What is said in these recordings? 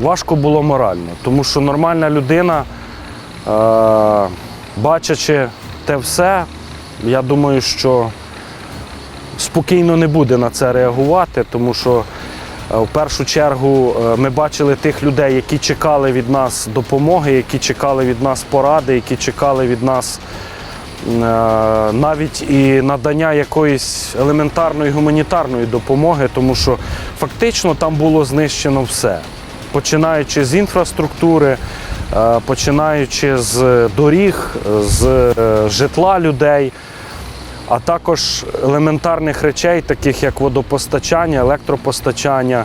Важко було морально, тому що нормальна людина, е, бачачи те все, я думаю, що спокійно не буде на це реагувати, тому що е, в першу чергу е, ми бачили тих людей, які чекали від нас допомоги, які чекали від нас поради, які чекали від нас е, навіть і надання якоїсь елементарної гуманітарної допомоги, тому що фактично там було знищено все. Починаючи з інфраструктури, е, починаючи з доріг, з е, житла людей, а також елементарних речей, таких як водопостачання, електропостачання,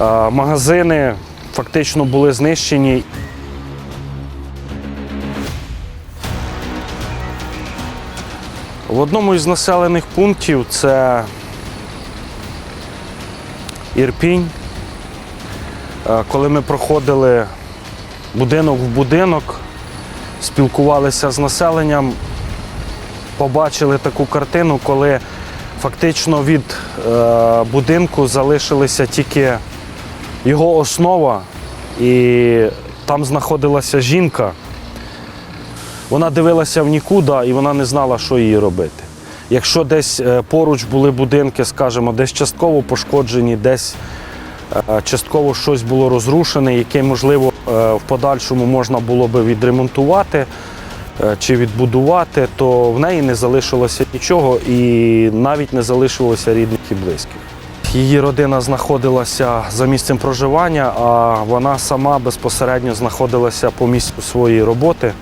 е, магазини фактично були знищені. В одному із населених пунктів це Ірпінь. Е, Коли ми проходили будинок в будинок, спілкувалися з населенням, побачили таку картину, коли фактично від е, будинку залишилася тільки його основа, і там знаходилася жінка. Вона дивилася в нікуди і вона не знала, що їй робити. Якщо десь е, поруч були будинки, скажімо, десь частково пошкоджені, десь частково щось було розрушене, яке, можливо, е, в подальшому можна було би відремонтувати е, чи відбудувати, то в неї не залишилося нічого і навіть не залишилося рідних і близьких. Її родина знаходилася за місцем проживання, а вона сама безпосередньо знаходилася по місцю своєї роботи.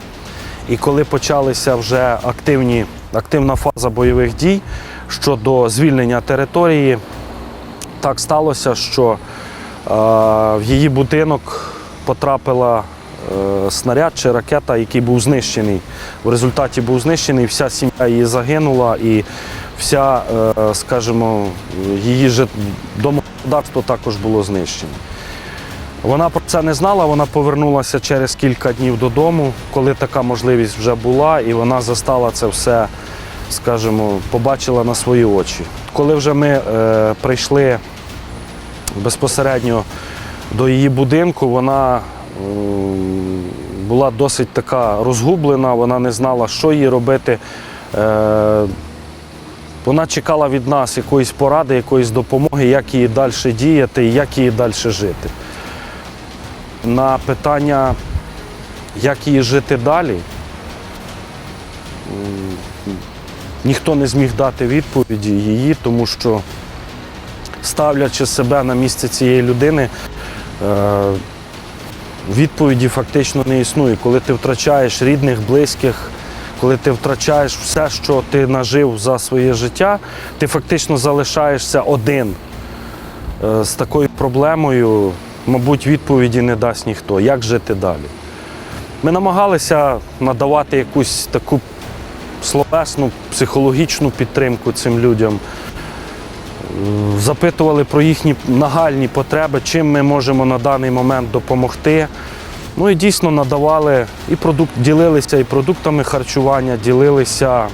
І коли почалися вже активні, активна фаза бойових дій щодо звільнення території, так сталося, що е, в її будинок потрапила е, снаряд чи ракета, який був знищений. В результаті був знищений, вся сім'я її загинула і вся, е, скажімо, її домогосподарство також було знищено. Вона про це не знала, вона повернулася через кілька днів додому, коли така можливість вже була, і вона застала це все, скажімо, побачила на свої очі. Коли вже ми е, прийшли безпосередньо до її будинку, вона була досить така розгублена, вона не знала, що їй робити. Е, вона чекала від нас якоїсь поради, якоїсь допомоги, як їй далі діяти і як їй далі жити. На питання, як їй жити далі, ніхто не зміг дати відповіді її, тому що ставлячи себе на місце цієї людини, е, відповіді фактично не існує. Коли ти втрачаєш рідних, близьких, коли ти втрачаєш все, що ти нажив за своє життя, ти фактично залишаєшся один Е, з такою проблемою, мабуть, відповіді не дасть ніхто. Як жити далі? Ми намагалися надавати якусь таку словесну, психологічну підтримку цим людям. Запитували про їхні нагальні потреби, чим ми можемо на даний момент допомогти. Ну і дійсно надавали і продукт, ділилися і продуктами харчування, ділилися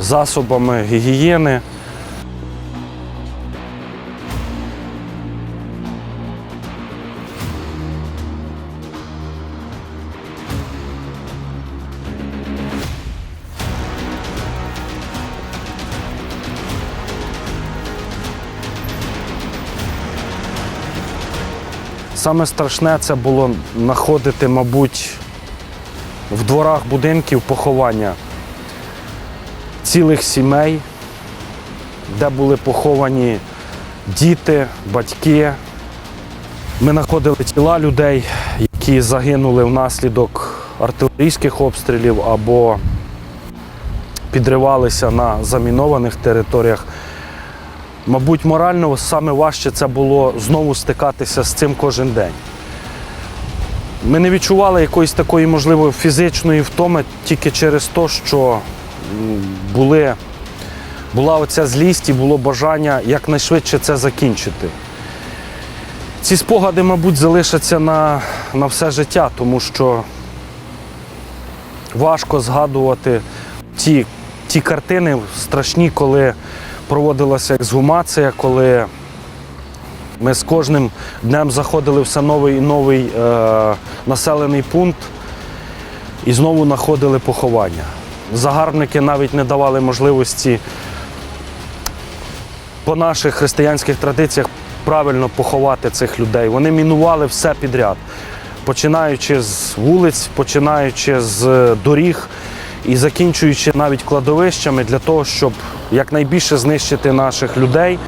засобами гігієни. Саме страшне це було знаходити, мабуть, в дворах будинків поховання цілих сімей, де були поховані діти, батьки. Ми знаходили тіла людей, які загинули внаслідок артилерійських обстрілів або підривалися на замінованих територіях. Мабуть, морально саме важче це було знову стикатися з цим кожен день. Ми не відчували якоїсь такої, можливо, фізичної втоми тільки через те, що були, була оця злість і було бажання якнайшвидше це закінчити. Ці спогади, мабуть, залишаться на, на все життя, тому що важко згадувати ті, ті картини страшні, коли проводилася ексгумація, коли Ми з кожним днем заходили все новий і новий е, населений пункт і знову знаходили поховання. Загарбники навіть не давали можливості по наших християнських традиціях правильно поховати цих людей. Вони мінували все підряд, починаючи з вулиць, починаючи з е, доріг і закінчуючи навіть кладовищами для того, щоб якнайбільше знищити наших людей.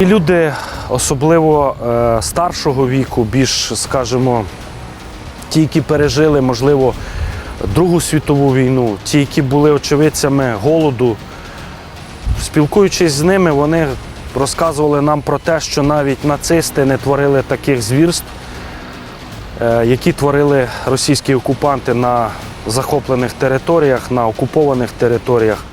І люди, особливо е, старшого віку, більш, скажімо, ті, які пережили, можливо, Другу світову війну, ті, які були очевидцями голоду, спілкуючись з ними, вони розказували нам про те, що навіть нацисти не творили таких звірств, е, які творили російські окупанти на захоплених територіях, на окупованих територіях.